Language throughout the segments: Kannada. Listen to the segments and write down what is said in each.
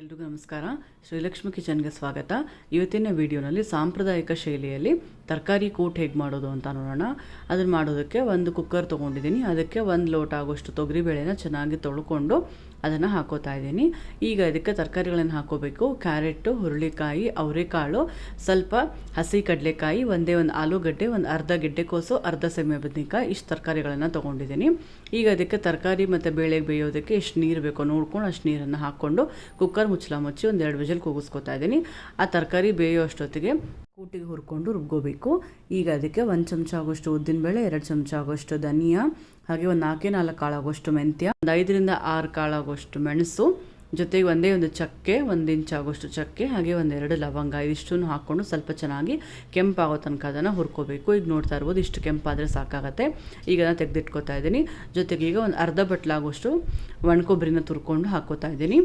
ಎಲ್ರಿಗೂ ನಮಸ್ಕಾರ. ಶ್ರೀಲಕ್ಷ್ಮಿ ಕಿಚನ್ಗೆ ಸ್ವಾಗತ. ಇವತ್ತಿನ ವಿಡಿಯೋನಲ್ಲಿ ಸಾಂಪ್ರದಾಯಿಕ ಶೈಲಿಯಲ್ಲಿ ತರಕಾರಿ ಕೂಟ್ ಹೇಗೆ ಮಾಡೋದು ಅಂತ ನೋಡೋಣ. ಅದನ್ನು ಮಾಡೋದಕ್ಕೆ ಒಂದು ಕುಕ್ಕರ್ ತೊಗೊಂಡಿದ್ದೀನಿ. ಅದಕ್ಕೆ ಒಂದು ಲೋಟ ಆಗೋಷ್ಟು ತೊಗರಿಬೇಳೆನ ಚೆನ್ನಾಗಿ ತೊಳ್ಕೊಂಡು ಅದನ್ನು ಹಾಕೋತಾ ಇದ್ದೀನಿ. ಈಗ ಇದಕ್ಕೆ ತರಕಾರಿಗಳನ್ನು ಹಾಕೋಬೇಕು. ಕ್ಯಾರೆಟು ಹುರುಳಿಕಾಯಿ, ಅವರೆಕಾಳು, ಸ್ವಲ್ಪ ಹಸಿ ಕಡಲೆಕಾಯಿ, ಒಂದೇ ಒಂದು ಆಲೂಗಡ್ಡೆ, ಒಂದು ಅರ್ಧ ಗೆಡ್ಡೆಕೋಸು ಅರ್ಧ ಸೆಮೆ ಬದನೆಕಾಯಿ ಇಷ್ಟು ತರಕಾರಿಗಳನ್ನು ತೊಗೊಂಡಿದ್ದೀನಿ. ಈಗ ಅದಕ್ಕೆ ತರಕಾರಿ ಮತ್ತು ಬೇಳೆಗೆ ಬೇಯೋದಕ್ಕೆ ಎಷ್ಟು ನೀರು ಬೇಕೋ ನೋಡ್ಕೊಂಡು ಅಷ್ಟು ನೀರನ್ನು ಹಾಕ್ಕೊಂಡು ಕುಕ್ಕರ್ ಮುಚ್ಚಲ ಮುಚ್ಚಿ ಒಂದು ಎರಡು ವಿಜಲ್ ಕೂಗಿಸ್ಕೊತಾ ಇದ್ದೀನಿ. ಆ ತರಕಾರಿ ಬೇಯೋ ಅಷ್ಟೊತ್ತಿಗೆ ಕೂಟಿಗೆ ಹುರ್ಕೊಂಡು ರುಬ್ಕೋಬೇಕು. ಈಗ ಅದಕ್ಕೆ ಒಂದು ಚಮಚ ಆಗೋಷ್ಟು ಉದ್ದಿನಬೇಳೆ ಎರಡು ಚಮಚ ಆಗೋಷ್ಟು ಧನಿಯಾ, ಹಾಗೆ ಒಂದು ನಾಲ್ಕೇ ನಾಲ್ಕು ಕಾಳಾಗೋಷ್ಟು ಮೆಂತ್ಯ, ಒಂದು ಐದರಿಂದ ಆರು ಕಾಳಾಗೋಷ್ಟು ಮೆಣಸು, ಜೊತೆಗೆ ಒಂದೇ ಒಂದು ಚಕ್ಕೆ, ಒಂದು ಇಂಚ್ ಆಗೋಷ್ಟು ಚಕ್ಕೆ, ಹಾಗೆ ಒಂದೆರಡು ಲವಂಗ, ಇದಿಷ್ಟನ್ನು ಹಾಕ್ಕೊಂಡು ಸ್ವಲ್ಪ ಚೆನ್ನಾಗಿ ಕೆಂಪಾಗೋ ತನಕ ಅದನ್ನು ಹುರ್ಕೋಬೇಕು. ಈಗ ನೋಡ್ತಾ ಇರ್ಬೋದು ಇಷ್ಟು ಕೆಂಪಾದರೆ ಸಾಕಾಗತ್ತೆ. ಈಗ ನಾನು ತೆಗೆದಿಟ್ಕೋತಾ ಇದ್ದೀನಿ. ಜೊತೆಗೆ ಈಗ ಒಂದು ಅರ್ಧ ಬಟ್ಲಾಗೋಷ್ಟು ಒಣಕೊಬ್ಬರಿನ ತುರ್ಕೊಂಡು ಹಾಕೋತಾ ಇದ್ದೀನಿ.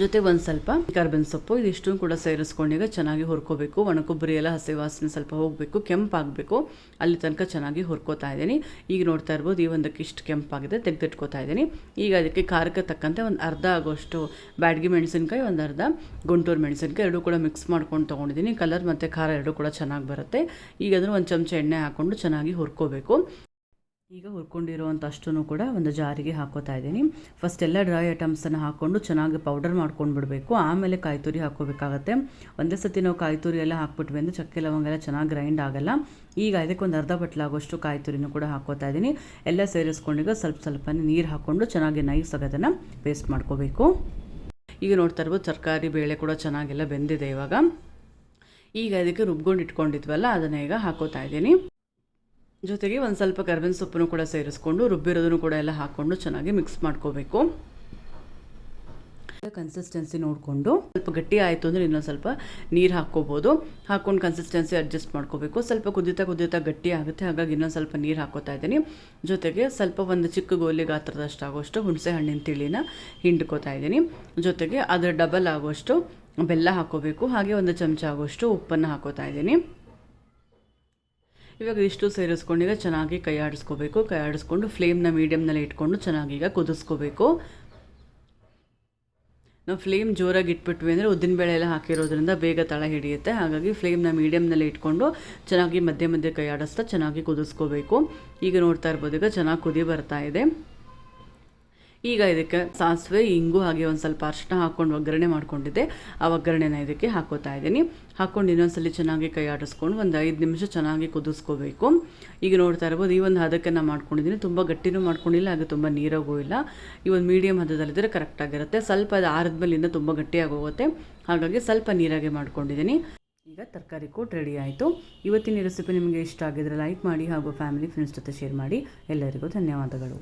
ಜೊತೆ ಒಂದು ಸ್ವಲ್ಪ ಕರ್ಬೇವಿನ ಸೊಪ್ಪು ಇದಿಷ್ಟು ಕೂಡ ಸೇರಿಸ್ಕೊಂಡು ಈಗ ಚೆನ್ನಾಗಿ ಹುರ್ಕೋಬೇಕು. ಒಣಕೊಬ್ಬರಿ ಎಲ್ಲ ಹಸಿ ವಾಸನೆ ಸ್ವಲ್ಪ ಹೋಗಬೇಕು, ಕೆಂಪಾಗಬೇಕು. ಅಲ್ಲಿ ತನಕ ಚೆನ್ನಾಗಿ ಹುರ್ಕೋತಾ ಇದ್ದೀನಿ. ಈಗ ನೋಡ್ತಾ ಇರ್ಬೋದು ಈ ಒಂದಕ್ಕೆ ಇಷ್ಟು ಕೆಂಪಾಗಿದೆ, ತೆಗೆದಿಟ್ಕೋತಾ ಇದ್ದೀನಿ. ಈಗ ಅದಕ್ಕೆ ಖಾರಕ್ಕೆ ತಕ್ಕಂತೆ ಒಂದು ಅರ್ಧ ಆಗೋಷ್ಟು ಬ್ಯಾಡ್ಗಿ ಮೆಣಸಿನ್ಕಾಯಿ, ಒಂದು ಅರ್ಧ ಗುಂಟೂರು ಮೆಣಸಿನ್ಕಾಯಿ, ಎರಡೂ ಕೂಡ ಮಿಕ್ಸ್ ಮಾಡ್ಕೊಂಡು ತೊಗೊಂಡಿದ್ದೀನಿ. ಕಲರ್ ಮತ್ತು ಖಾರ ಎರಡೂ ಕೂಡ ಚೆನ್ನಾಗಿ ಬರುತ್ತೆ. ಈಗ ಅದನ್ನು ಒಂದು ಚಮಚ ಎಣ್ಣೆ ಹಾಕ್ಕೊಂಡು ಚೆನ್ನಾಗಿ ಹುರ್ಕೋಬೇಕು. ಈಗ ಹುರ್ಕೊಂಡಿರುವಂಥ ಅಷ್ಟನ್ನು ಕೂಡ ಒಂದು ಜಾರಿಗೆ ಹಾಕೋತಾ ಇದ್ದೀನಿ. ಫಸ್ಟ್ ಎಲ್ಲ ಡ್ರೈ ಐಟಮ್ಸನ್ನು ಹಾಕ್ಕೊಂಡು ಚೆನ್ನಾಗಿ ಪೌಡರ್ ಮಾಡ್ಕೊಂಡು ಬಿಡಬೇಕು. ಆಮೇಲೆ ಕಾಯಿ ತುರಿ ಹಾಕೋಬೇಕಾಗತ್ತೆ. ಒಂದೇ ಸತಿ ನಾವು ಕಾಯಿ ತುರಿ ಎಲ್ಲ ಹಾಕ್ಬಿಟ್ವಿ ಅಂದರೆ ಚಕ್ಕೆ ಲವಂಗ ಎಲ್ಲ ಚೆನ್ನಾಗಿ ಗ್ರೈಂಡ್ ಆಗಲ್ಲ. ಈಗ ಇದಕ್ಕೆ ಒಂದು ಅರ್ಧ ಬಟ್ಲಾಗೋಷ್ಟು ಕಾಯಿ ತುರಿನೂ ಕೂಡ ಹಾಕೋತಾ ಇದ್ದೀನಿ. ಎಲ್ಲ ಸೇರಿಸ್ಕೊಂಡೀಗ ಸ್ವಲ್ಪ ಸ್ವಲ್ಪ ನೀರು ಹಾಕ್ಕೊಂಡು ಚೆನ್ನಾಗಿ ನೈಸ್ ಅದನ್ನು ಪೇಸ್ಟ್ ಮಾಡ್ಕೋಬೇಕು. ಈಗ ನೋಡ್ತಾ ಇರ್ಬೋದು ತರಕಾರಿ ಬೇಳೆ ಕೂಡ ಚೆನ್ನಾಗೆಲ್ಲ ಬೆಂದಿದೆ ಇವಾಗ. ಈಗ ಅದಕ್ಕೆ ರುಬ್ಕೊಂಡು ಇಟ್ಕೊಂಡಿದ್ವಲ್ಲ ಅದನ್ನು ಈಗ ಹಾಕೋತಾ ಇದ್ದೀನಿ. ಜೊತೆಗೆ ಒಂದು ಸ್ವಲ್ಪ ಕರ್ಬೇವಿನ ಸೊಪ್ಪನ್ನು ಕೂಡ ಸೇರಿಸ್ಕೊಂಡು, ರುಬ್ಬಿರೋದನ್ನು ಕೂಡ ಎಲ್ಲ ಹಾಕ್ಕೊಂಡು ಚೆನ್ನಾಗಿ ಮಿಕ್ಸ್ ಮಾಡ್ಕೋಬೇಕು. ಕನ್ಸಿಸ್ಟೆನ್ಸಿ ನೋಡಿಕೊಂಡು, ಸ್ವಲ್ಪ ಗಟ್ಟಿ ಆಯಿತು ಅಂದರೆ ಇನ್ನೊಂದು ಸ್ವಲ್ಪ ನೀರು ಹಾಕ್ಕೋಬೋದು. ಹಾಕ್ಕೊಂಡು ಕನ್ಸಿಸ್ಟೆನ್ಸಿ ಅಡ್ಜಸ್ಟ್ ಮಾಡ್ಕೋಬೇಕು. ಸ್ವಲ್ಪ ಕುದಿತಾ ಕುದಿತಾ ಗಟ್ಟಿ ಆಗುತ್ತೆ, ಹಾಗಾಗಿ ಇನ್ನೊಂದು ಸ್ವಲ್ಪ ನೀರು ಹಾಕೋತಾ ಇದ್ದೀನಿ. ಜೊತೆಗೆ ಸ್ವಲ್ಪ ಒಂದು ಚಿಕ್ಕ ಗೋಲಿ ಗಾತ್ರದಷ್ಟು ಆಗೋಷ್ಟು ಹುಣಸೆ ಹಣ್ಣಿನ ತಿಳಿನ ಹಿಂಡ್ಕೋತಾ ಇದ್ದೀನಿ. ಜೊತೆಗೆ ಅದರ ಡಬಲ್ ಆಗುವಷ್ಟು ಬೆಲ್ಲ ಹಾಕೋಬೇಕು ಹಾಗೆ ಒಂದು ಚಮಚ ಆಗೋಷ್ಟು ಉಪ್ಪನ್ನು ಹಾಕೋತಾ ಇದ್ದೀನಿ. ಇವಾಗ ಇಷ್ಟು ಸೇರಿಸ್ಕೊಂಡು ಈಗ ಚೆನ್ನಾಗಿ ಕೈ ಆಡಿಸ್ಕೋಬೇಕು. ಕೈ ಆಡಿಸ್ಕೊಂಡು ಫ್ಲೇಮ್ನ ಮೀಡಿಯಮ್ನಲ್ಲಿ ಇಟ್ಕೊಂಡು ಚೆನ್ನಾಗಿ ಈಗ ಕುದಿಸ್ಕೋಬೇಕು. ನಾವು ಫ್ಲೇಮ್ ಜೋರಾಗಿ ಇಟ್ಬಿಟ್ವಿ ಅಂದರೆ ಉದ್ದಿನಬೇಳೆ ಎಲ್ಲ ಹಾಕಿರೋದ್ರಿಂದ ಬೇಗ ತಳ ಹಿಡಿಯುತ್ತೆ. ಹಾಗಾಗಿ ಫ್ಲೇಮ್ನ ಮೀಡಿಯಮ್ನಲ್ಲಿ ಇಟ್ಕೊಂಡು ಚೆನ್ನಾಗಿ ಮಧ್ಯೆ ಮಧ್ಯೆ ಕೈ ಆಡಿಸ್ತಾ ಚೆನ್ನಾಗಿ ಕುದಿಸ್ಕೋಬೇಕು. ಈಗ ನೋಡ್ತಾ ಇರ್ಬೋದು, ಈಗ ಚೆನ್ನಾಗಿ ಕುದಿ ಬರ್ತಾ ಇದೆ. ಈಗ ಇದಕ್ಕೆ ಸಾಸಿವೆ, ಇಂಗು ಹಾಗೆ ಒಂದು ಸ್ವಲ್ಪ ಅರ್ಶಿನ ಹಾಕ್ಕೊಂಡು ಒಗ್ಗರಣೆ ಮಾಡ್ಕೊಂಡಿದ್ದೆ. ಆ ಒಗ್ಗರಣೆನ ಇದಕ್ಕೆ ಹಾಕೋತಾ ಇದ್ದೀನಿ. ಹಾಕ್ಕೊಂಡು ಇನ್ನೊಂದ್ಸಲಿ ಚೆನ್ನಾಗಿ ಕೈ ಆಡಿಸ್ಕೊಂಡು ಒಂದು ಐದು ನಿಮಿಷ ಚೆನ್ನಾಗಿ ಕುದಿಸ್ಕೋಬೇಕು. ಈಗ ನೋಡ್ತಾ ಇರ್ಬೋದು, ಈ ಒಂದು ಹದಕ್ಕೆ ನಾನು ಮಾಡ್ಕೊಂಡಿದ್ದೀನಿ. ತುಂಬ ಗಟ್ಟಿನೂ ಮಾಡ್ಕೊಂಡಿಲ್ಲ, ಹಾಗೆ ತುಂಬ ನೀರಾಗೂ ಇಲ್ಲ. ಈ ಒಂದು ಮೀಡಿಯಮ್ ಹದದಲ್ಲಿದ್ದರೆ ಕರೆಕ್ಟಾಗಿರುತ್ತೆ ಸ್ವಲ್ಪ ಅದು ಇನ್ನೂ ತುಂಬ ಗಟ್ಟಿಯಾಗೋಗುತ್ತೆ. ಹಾಗಾಗಿ ಸ್ವಲ್ಪ ನೀರಾಗೆ ಮಾಡ್ಕೊಂಡಿದ್ದೀನಿ. ಈಗ ತರಕಾರಿ ಕೂಟ್ ರೆಡಿ ಆಯಿತು. ಇವತ್ತಿನ ರೆಸಿಪಿ ನಿಮಗೆ ಇಷ್ಟ ಆಗಿದ್ರೆ ಲೈಕ್ ಮಾಡಿ, ಹಾಗೂ ಫ್ಯಾಮಿಲಿ ಫ್ರೆಂಡ್ಸ್ ಜೊತೆ ಶೇರ್ ಮಾಡಿ. ಎಲ್ಲರಿಗೂ ಧನ್ಯವಾದಗಳು.